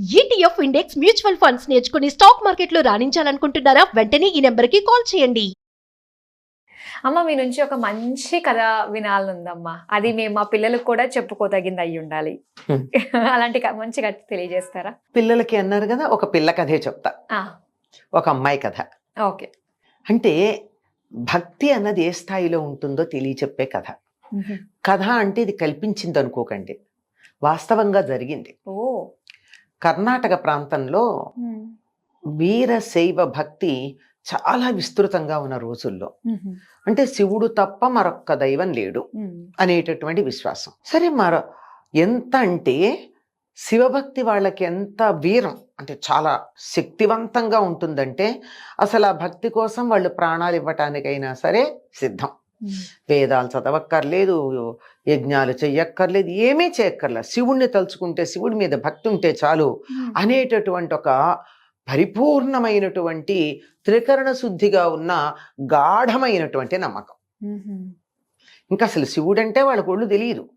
ETF index mutual funds నేర్చుకుని stock మార్కెట్లో రాణించాలనుకుంటున్నారా? వెంటనే ఈ నెంబర్కి కాల్ చేయండి. అమ్మ మీ నుంచి ఒక మంచి కథ వినాలనుందమ్మా. అది మేము మా పిల్లలకు కూడా చెప్పుకోదగింది అయి ఉండాలి. అలాంటి క- మంచి కథ తెలియజేస్తారా? పిల్లలకి అన్నారు కదా ఒక పిల్ల కథే చెప్తా. ఆ, ఒక అమ్మాయి కథ. ఓకే. అంటే భక్తి అన్నది ఏ స్థాయిలో ఉంటుందో తెలియచెప్పే కథ. కథ అంటే ఇది కల్పించింది అనుకోకండి వాస్తవంగా జరిగింది. ఓ. కర్ణాటక ప్రాంతంలో. వీరశైవ భక్తి చాలా విస్తృతంగా ఉన్న రోజుల్లో అంటే శివుడు తప్ప మరొక్క దైవం లేడు. అనేటటువంటి విశ్వాసం సరే మరో ఎంత అంటే శివభక్తి వాళ్ళకి ఎంత వీరం అంటే చాలా శక్తివంతంగా ఉంటుందంటే అసలు ఆ భక్తి కోసం వాళ్ళు ప్రాణాలు ఇవ్వటానికైనా సరే సిద్ధం. వేదాలు చదవక్కర్లేదు యజ్ఞాలు చెయ్యక్కర్లేదు ఏమీ చేయక్కర్లేదు శివుణ్ణి తలుచుకుంటే శివుడి మీద భక్తి ఉంటే చాలు అనేటటువంటి ఒక పరిపూర్ణమైనటువంటి త్రికరణ శుద్ధిగా ఉన్న గాఢమైనటువంటి నమ్మకం. ఇంకా అసలు శివుడంటే వాళ్ళకు ఒళ్ళు తెలియదు.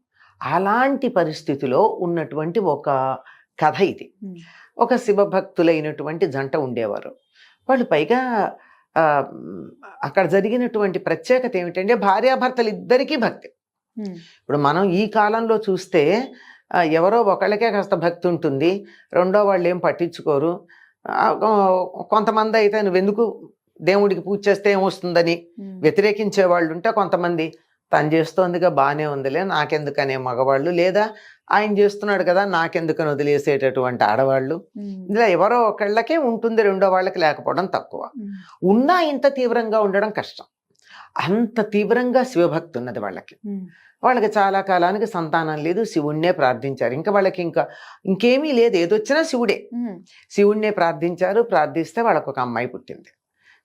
అలాంటి పరిస్థితిలో ఉన్నటువంటి ఒక కథ ఇది. ఒక శివభక్తులైనటువంటి జంట ఉండేవారు. వాళ్ళు పైగా అక్కడ జరిగినటువంటి ప్రత్యేకత ఏమిటంటే భార్యాభర్తలు ఇద్దరికీ భక్తి. ఇప్పుడు మనం ఈ కాలంలో చూస్తే ఎవరో ఒకళ్ళకే కాస్త భక్తి ఉంటుంది రెండో వాళ్ళు ఏం పట్టించుకోరు కొంతమంది అయితే నువ్వెందుకు దేవుడికి పూజ చేస్తే ఏమొస్తుందని. వ్యతిరేకించే వాళ్ళు ఉంటే కొంతమంది తను చేస్తోందిగా బాగానే ఉందిలే నాకెందుకనే మగవాళ్ళు. లేదా ఆయన చేస్తున్నాడు కదా నాకెందుకని వదిలేసేటటువంటి ఆడవాళ్ళు. ఇలా ఎవరో ఒకళ్ళకే ఉంటుంది రెండో వాళ్ళకి లేకపోవడం తక్కువ. ఉన్నా ఇంత తీవ్రంగా ఉండడం కష్టం. అంత తీవ్రంగా శివభక్తి ఉన్నది వాళ్ళకి. వాళ్ళకి చాలా కాలానికి సంతానం లేదు శివుణ్ణే ప్రార్థించారు. ఇంకా వాళ్ళకి ఇంకా ఇంకేమీ లేదు. ఏదొచ్చినా శివుడే. శివుణ్ణే ప్రార్థించారు ప్రార్థిస్తే వాళ్ళకు ఒక అమ్మాయి పుట్టింది.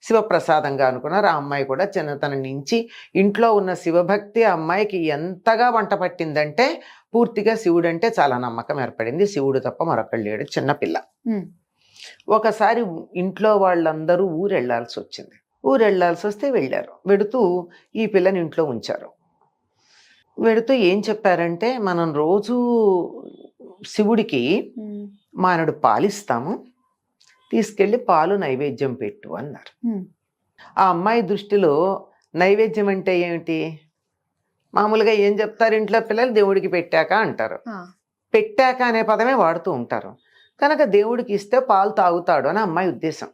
శివప్రసాదంగా అనుకున్నారు. ఆ అమ్మాయి కూడా చిన్నతనం నుంచి ఇంట్లో ఉన్న శివభక్తి ఆ అమ్మాయికి ఎంతగా వంట పట్టిందంటే పూర్తిగా శివుడు అంటే చాలా నమ్మకం ఏర్పడింది. శివుడు తప్ప మరొకళ్ళు లేడు చిన్నపిల్ల. ఒకసారి ఇంట్లో వాళ్ళందరూ ఊరు వెళ్ళాల్సి వచ్చింది. ఊరు వెళ్ళాల్సి వస్తే వెళ్ళారు. వెడుతూ ఈ పిల్లని ఇంట్లో ఉంచారు. వెడుతూ ఏం చెప్పారంటే మనం రోజు శివుడికి. మానడు పాలిస్తాము. తీసుకెళ్ళి పాలు నైవేద్యం పెట్టు అన్నారు. ఆ అమ్మాయి దృష్టిలో నైవేద్యం అంటే ఏమిటి? మామూలుగా ఏం చెప్తారు ఇంట్లో పిల్లలు? దేవుడికి పెట్టాక అంటారు. పెట్టాక అనే పదమే వాడుతూ ఉంటారు. కనుక దేవుడికి ఇస్తే పాలు తాగుతాడు అని అమ్మాయి ఉద్దేశం.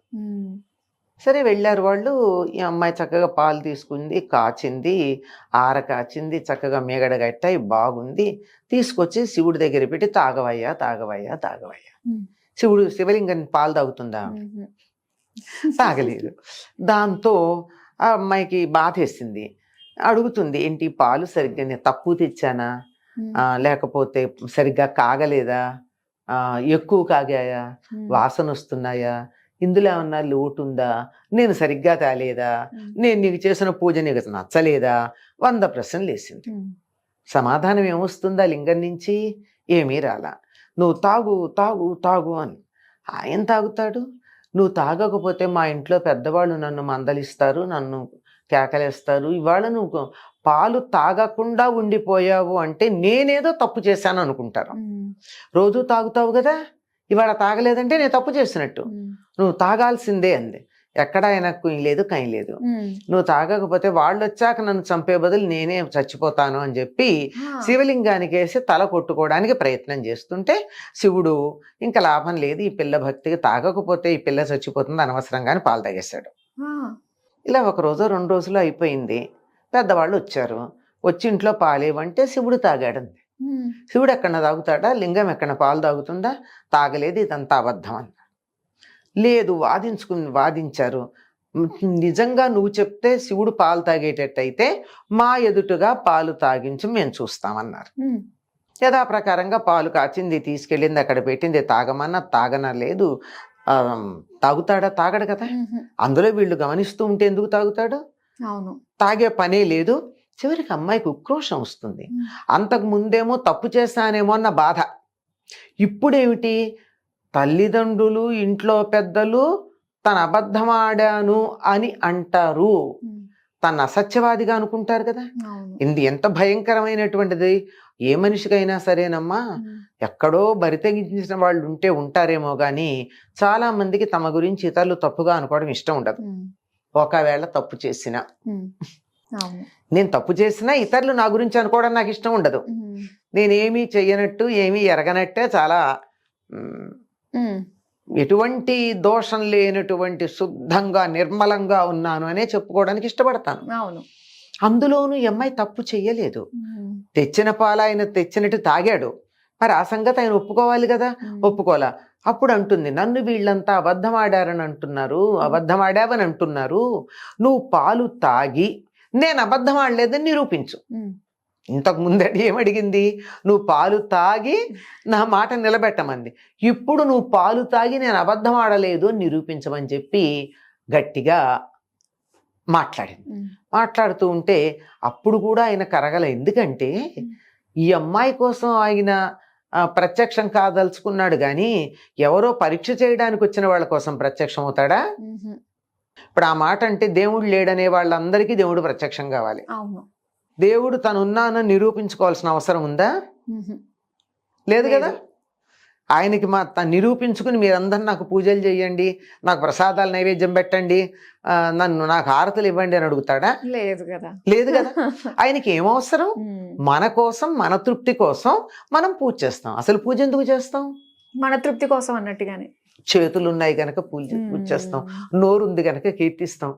సరే వెళ్ళారు వాళ్ళు. ఈ అమ్మాయి చక్కగా పాలు తీసుకుంది కాచింది ఆర కాచింది చక్కగా మేగడ గట్టాయి బాగుంది. తీసుకొచ్చి శివుడి దగ్గర పెట్టి తాగవయ్యా తాగవయ్యా తాగవయ్యా. శివుడు శివలింగం పాలు తాగుతుందా. తాగలేదు. దాంతో ఆ అమ్మాయికి బాధ వేసింది. అడుగుతుంది ఏంటి పాలు సరిగ్గా నేను తక్కువ తెచ్చానా? లేకపోతే సరిగ్గా కాగలేదా? ఎక్కువ కాగాయా. వాసన వస్తున్నాయా? ఇందులో ఏమన్నా లోటు ఉందా నేను సరిగ్గా తాలేదా. నేను నీకు చేసిన పూజ నీకు నచ్చలేదా? వంద ప్రశ్నలు వేసింది. సమాధానం ఏమొస్తుందా లింగం నుంచి? ఏమీ రాలా. నువ్వు తాగు తాగు తాగు అని. ఆయన తాగుతాడు. నువ్వు తాగకపోతే మా ఇంట్లో పెద్దవాళ్ళు నన్ను మందలిస్తారు నన్ను కేకలేస్తారు. ఇవాళ నువ్వు పాలు తాగకుండా ఉండిపోయావు అంటే నేనేదో తప్పు చేశాను అనుకుంటారు. రోజు తాగుతావు కదా ఇవాళ తాగలేదంటే నేను తప్పు చేసినట్టు. నువ్వు తాగాల్సిందే అంది. ఎక్కడ ఆయన కుయ్ లేదు కై లేదు. నువ్వు తాగకపోతే వాళ్ళు వచ్చాక నన్ను చంపే బదులు నేనే చచ్చిపోతాను అని చెప్పి. శివలింగానికి వేసి తల కొట్టుకోవడానికి ప్రయత్నం చేస్తుంటే శివుడు ఇంకా లాభం లేదు ఈ పిల్ల భక్తికి తాగకపోతే ఈ పిల్ల చచ్చిపోతుంది అనవసరంగాని పాలు తాగేశాడు. ఇలా ఒక రోజు రెండు రోజులు అయిపోయింది పెద్దవాళ్ళు వచ్చారు వచ్చి ఇంట్లో పాలేవంటే శివుడు తాగాడంది. శివుడు ఎక్కడ తాగుతాడా లింగం ఎక్కడ పాలు తాగుతుందా తాగలేదు ఇదంతా అబద్ధం అన్నాడు లేదు వాదించుకుని వాదించారు. "మ్, నిజంగా నువ్వు చెప్తే శివుడు పాలు తాగేటట్టయితే మా ఎదుటగా పాలు తాగించి మేము చూస్తామన్నారు. యథాప్రకారంగా పాలు కాచింది తీసుకెళ్ళింది అక్కడ పెట్టింది తాగమన్నా తాగన లేదు. ఆ, తాగుతాడా తాగడు కదా. అందులో వీళ్ళు గమనిస్తూ ఉంటే ఎందుకు తాగుతాడు? అవును. తాగే పనే లేదు. చివరికి అమ్మాయికి ఉక్రోషం వస్తుంది. అంతకు ముందేమో తప్పు చేశానేమో అన్న బాధ. ఇప్పుడేమిటి? తల్లిదండ్రులు ఇంట్లో పెద్దలు తన అబద్ధమాడాను అని అంటారు. తన అసత్యవాదిగా అనుకుంటారు కదా? ఇది ఎంత భయంకరమైనటువంటిది? ఏ మనిషికైనా సరేనమ్మా. ఎక్కడో బరితెగించిన వాళ్ళు ఉంటే ఉంటారేమో కానీ చాలా మందికి తమ గురించి ఇతరులు తప్పుగా అనుకోవడం ఇష్టం ఉండదు. ఒకవేళ తప్పు చేసినా. నేను తప్పు చేసినా ఇతరులు నా గురించి అనుకోవడం నాకు ఇష్టం ఉండదు. నేను ఏమీ చెయ్యనట్టు ఏమీ ఎరగనట్టే చాలా ఎటువంటి దోషం లేనటువంటి శుద్ధంగా నిర్మలంగా ఉన్నాను అనే చెప్పుకోవడానికి ఇష్టపడతాను. అవును. అందులోనూ ఈ అమ్మాయి తప్పు చెయ్యలేదు. తెచ్చిన పాలు ఆయన తెచ్చినట్టు తాగాడు. మరి ఆ సంగతి ఆయన ఒప్పుకోవాలి కదా? ఒప్పుకోలా అప్పుడు అంటుంది నన్ను వీళ్ళంతా అబద్ధం ఆడారని అంటున్నారు అబద్ధం ఆడావని అంటున్నారు. నువ్వు పాలు తాగి నేను అబద్ధం ఆడలేదని నిరూపించు ఇంతకు ముందడి ఏమడిగింది? నువ్వు పాలు తాగి నా మాట నిలబెట్టమంది. ఇప్పుడు నువ్వు పాలు తాగి నేను అబద్ధం ఆడలేదు అని నిరూపించమని చెప్పి గట్టిగా మాట్లాడింది. మాట్లాడుతూ ఉంటే అప్పుడు కూడా ఆయన కరగల. ఎందుకంటే ఈ అమ్మాయి కోసం ఆయన ప్రత్యక్షం కాదలుచుకున్నాడు కానీ ఎవరో పరీక్ష చేయడానికి వచ్చిన వాళ్ళ కోసం ప్రత్యక్షం అవుతాడా? ఇప్పుడు ఆ మాట అంటే దేవుడు లేడనే వాళ్ళందరికీ దేవుడు ప్రత్యక్షం కావాలి. అవును. దేవుడు తను ఉన్నానని నిరూపించుకోవాల్సిన అవసరం ఉందా? లేదు కదా. ఆయనకి మా తను నిరూపించుకుని మీరందరూ నాకు పూజలు చేయండి నాకు ప్రసాదాలు నైవేద్యం పెట్టండి నన్ను నాకు హారతలు ఇవ్వండి అని అడుగుతాడా? లేదు కదా. లేదు కదా? ఆయనకి ఏం అవసరం? మన కోసం మన తృప్తి కోసం మనం పూజ చేస్తాం. అసలు పూజ ఎందుకు చేస్తాం? మన తృప్తి కోసం అన్నట్టుగానే. చేతులు ఉన్నాయి కనుక పూజ పూజ చేస్తాం. నోరు ఉంది కనుక కీర్తిస్తాం.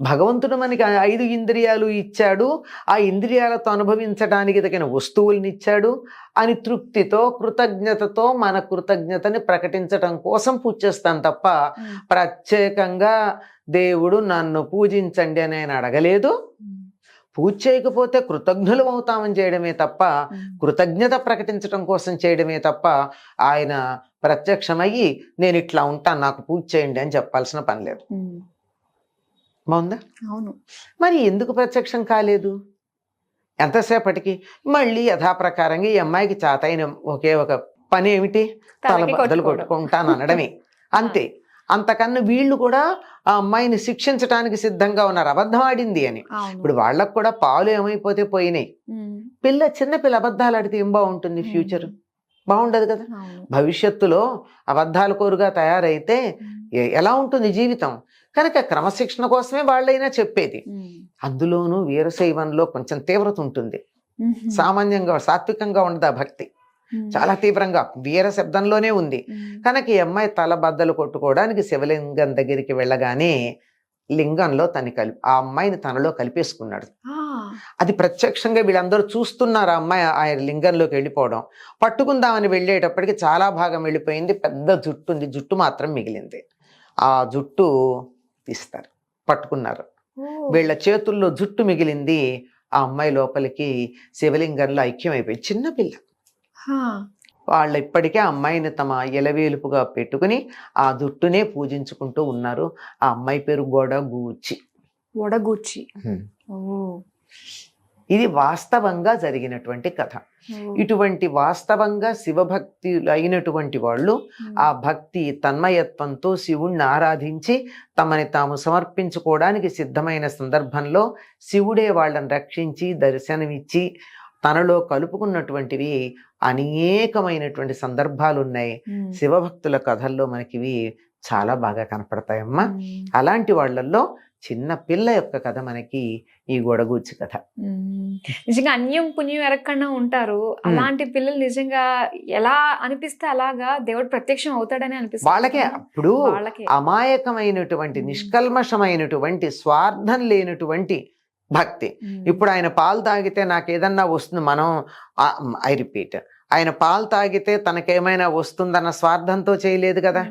భగవంతుడు మనకి ఐదు ఇంద్రియాలు ఇచ్చాడు. ఆ ఇంద్రియాలతో అనుభవించడానికి తగిన వస్తువుల్ని ఇచ్చాడు. అని తృప్తితో కృతజ్ఞతతో మన కృతజ్ఞతని ప్రకటించటం కోసం పూజ చేస్తాం తప్ప ప్రత్యేకంగా దేవుడు నన్ను పూజించండి అని ఆయన అడగలేదు. పూజ చేయకపోతే కృతజ్ఞులు అవుతామని చేయడమే తప్ప కృతజ్ఞత ప్రకటించడం కోసం చేయడమే తప్ప ఆయన ప్రత్యక్షమయ్యి నేను ఇట్లా ఉంటాను నాకు పూజ చేయండి అని చెప్పాల్సిన పని లేదు. బాగుందా? అవును. మరి ఎందుకు ప్రత్యక్షం కాలేదు? ఎంతసేపటికి? మళ్ళీ యథాప్రకారంగా ఈ అమ్మాయికి చాతైన ఒకే ఒక పని ఏమిటి? తల బద్దలు. కొట్టుకుంటాను అనడమే. అంతే. అంతకన్నా వీళ్ళు కూడా ఆ అమ్మాయిని శిక్షించడానికి సిద్ధంగా ఉన్నారు. అబద్ధం ఆడింది అని. ఇప్పుడు వాళ్ళకు కూడా పాలు ఏమైపోతే పోయినాయి. పిల్ల చిన్న పిల్ల అబద్ధాలు ఆడితే ఏం బాగుంటుంది ఫ్యూచర్? బాగుండదు కదా? భవిష్యత్తులో అబద్ధాల కోరుగా తయారైతే ఎలా ఉంటుంది జీవితం? కనుక క్రమశిక్షణ కోసమే వాళ్ళైనా చెప్పేది. అందులోనూ వీరశైవంలో కొంచెం తీవ్రత ఉంటుంది. సామాన్యంగా సాత్వికంగా ఉండదు ఆ భక్తి. చాలా తీవ్రంగా వీర శబ్దంలోనే ఉంది. కనుక ఈ అమ్మాయి తల బద్దలు కొట్టుకోవడానికి శివలింగం దగ్గరికి వెళ్ళగానే లింగంలో తను కలిపి ఆ అమ్మాయిని తనలో కలిపేసుకున్నాడు. అది ప్రత్యక్షంగా వీళ్ళందరూ చూస్తున్నారు ఆ అమ్మాయి ఆయన లింగంలోకి వెళ్ళిపోవడం. పట్టుకుందామని వెళ్ళేటప్పటికి చాలా భాగం వెళ్ళిపోయింది. పెద్ద జుట్టు ఉంది. జుట్టు మాత్రం మిగిలింది. ఆ జుట్టు తీస్తారు పట్టుకున్నారు. వీళ్ళ చేతుల్లో జుట్టు మిగిలింది ఆ అమ్మాయి లోపలికి శివలింగంలో ఐక్యమైపోయి చిన్నపిల్ల వాళ్ళు ఇప్పటికే ఆ అమ్మాయిని తమ ఎలవేలుపుగా పెట్టుకుని ఆ జుట్టునే పూజించుకుంటూ ఉన్నారు. ఆ అమ్మాయి పేరు గొడగూచి. వడగూర్చి ఓ. ఇది వాస్తవంగా జరిగినటువంటి కథ. ఇటువంటి వాస్తవంగా శివభక్తి అయినటువంటి వాళ్ళు ఆ భక్తి తన్మయత్వంతో శివుణ్ణి ఆరాధించి తమని తాము సమర్పించుకోవడానికి సిద్ధమైన సందర్భంలో శివుడే వాళ్ళని రక్షించి దర్శనమిచ్చి తనలో కలుపుకున్నటువంటివి అనేకమైనటువంటి సందర్భాలు ఉన్నాయి శివభక్తుల కథల్లో మనకివి చాలా బాగా కనపడతాయమ్మా. అలాంటి వాళ్ళల్లో చిన్న పిల్ల యొక్క కథ మనకి ఈ గొడగూచి కథ. నిజంగా అన్యం పుణ్యం ఎరగకుండా ఉంటారు. అలాంటి పిల్లలు నిజంగా ఎలా అనిపిస్తే అలాగా దేవుడు ప్రత్యక్షం అవుతాడని అనిపిస్తుంది వాళ్ళకే అప్పుడు వాళ్ళకే. అమాయకమైనటువంటి. నిష్కల్మషమైనటువంటి స్వార్థం లేనటువంటి భక్తి. ఇప్పుడు ఆయన పాలు తాగితే నాకు ఏదన్నా వస్తుంది మనం ఐ రిపీట్. ఆయన పాలు తాగితే తనకేమైనా వస్తుందన్న స్వార్థంతో చేయలేదు కదా?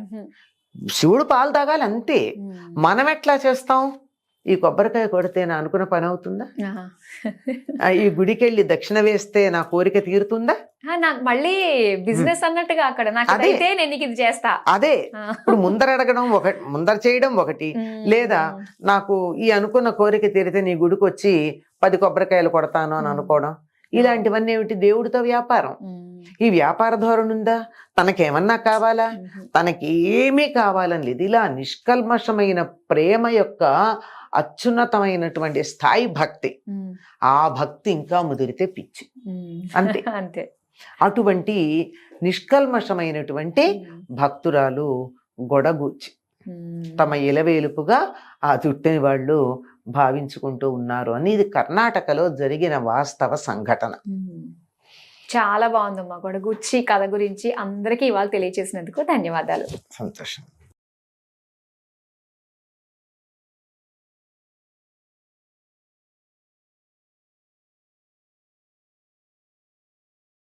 శివుడు పాలు తాగాలి అంతే. మనం ఎట్లా చేస్తాం? ఈ కొబ్బరికాయ కొడితే నా అనుకున్న పని అవుతుందా? ఈ గుడికి వెళ్ళి దక్షిణ వేస్తే నా కోరిక తీరుతుందా? నాకు మళ్ళీ బిజినెస్ అన్నట్టుగా అక్కడ అదే. నేను ఇది చేస్తా. అదే. ఇప్పుడు ముందర అడగడం ఒకటి ముందర చేయడం ఒకటి. లేదా నాకు ఈ అనుకున్న కోరిక తీరితే నీ గుడికి వచ్చి పది కొబ్బరికాయలు కొడతాను అని. అనుకోవడం. ఇలాంటివన్నీ ఏమిటి? దేవుడితో వ్యాపారం. ఈ వ్యాపార ధోరణి ఉందా? తనకేమన్నా కావాలా? ఉమ్, తనకి ఏమీ కావాలని లేదు. ఇలా నిష్కల్మషమైన ప్రేమ యొక్క అత్యున్నతమైనటువంటి స్థాయి భక్తి. ఆ భక్తి ఇంకా ముదిరితే పిచ్చి. అంతే. అంతే. అటువంటి నిష్కల్మషమైనటువంటి భక్తురాలు గొడగూర్చి ఉమ్. తమ ఇలవేలుపుగా ఆ చుట్టని వాళ్ళు భావించుకుంటూ ఉన్నారు. అని ఇది కర్ణాటకలో జరిగిన వాస్తవ సంఘటన. చాలా బాగుందమ్మా. కూడా గుచ్చి కథ గురించి అందరికీ ఇవాళ తెలియచేసినందుకు ధన్యవాదాలు. సంతోషం.